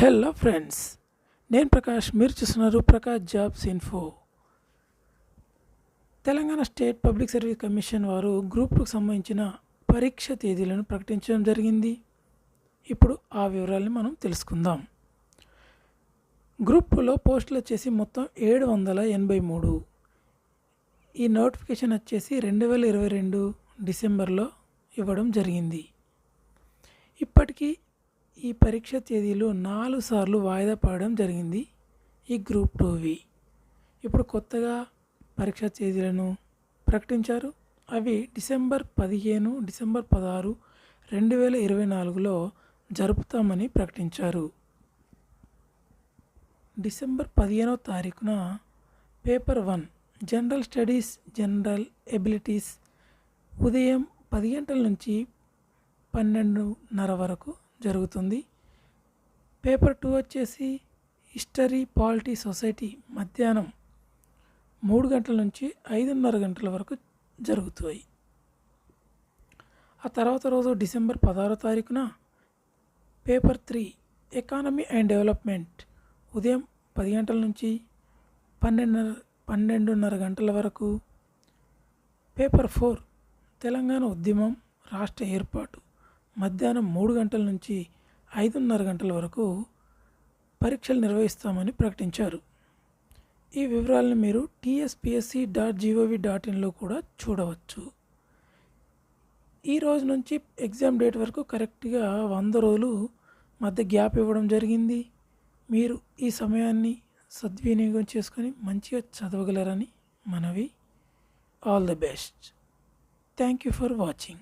Hello friends నేను ప్రకాష్ మీరు చూస్తున్నారు Prakash jobs info. Telangana state public service commission వారు గ్రూప్కు సంబంధించిన పరీక్ష తేదీలను ప్రకటించడం జరిగింది. ఇప్పుడు ఆ వివరాలని మనం తెలుసుకుందాం. గ్రూప్లో పోస్టులు వచ్చేసి మొత్తం ఏడు వందల ఎనభై మూడు. ఈ నోటిఫికేషన్ వచ్చేసి రెండు వేల ఇరవై రెండు డిసెంబర్లో ఇవ్వడం జరిగింది. ఇప్పటికీ ఈ పరీక్ష తేదీలు నాలుగు సార్లు వాయిదా పడడం జరిగింది. ఈ గ్రూప్ టూవి ఇప్పుడు కొత్తగా పరీక్ష తేదీలను ప్రకటించారు. అవి డిసెంబర్ పదిహేను డిసెంబర్ పదహారు రెండు వేల ఇరవై నాలుగులో జరుపుతామని ప్రకటించారు. డిసెంబర్ పదిహేనవ తారీఖున paper one general studies general abilities ఉదయం పది గంటల నుంచి పన్నెండున్నర వరకు జరుగుతుంది. పేపర్ టూ వచ్చేసి హిస్టరీ పాలిటీ సొసైటీ మధ్యాహ్నం మూడు గంటల నుంచి ఐదున్నర గంటల వరకు జరుగుతాయి. ఆ తర్వాత రోజు డిసెంబర్ పదహారో తారీఖున paper three economy and development ఉదయం పది గంటల నుంచి పన్నెండున్నర పన్నెండున్నర గంటల వరకు. పేపర్ ఫోర్ తెలంగాణ ఉద్యమం రాష్ట్ర ఏర్పాటు. మధ్యాహ్నం మూడు గంటల నుంచి ఐదున్నర గంటల వరకు పరీక్షలు నిర్వహిస్తామని ప్రకటించారు. ఈ వివరాలను మీరు TSPSC dot G O V dot ఇన్లో కూడా చూడవచ్చు. ఈ రోజు నుంచి ఎగ్జామ్ డేట్ వరకు కరెక్ట్గా వంద రోజులు మధ్య గ్యాప్ ఇవ్వడం జరిగింది. మీరు ఈ సమయాన్ని సద్వినియోగం చేసుకొని మంచిగా చదవగలరని మనవి. All the best. Thank you for watching.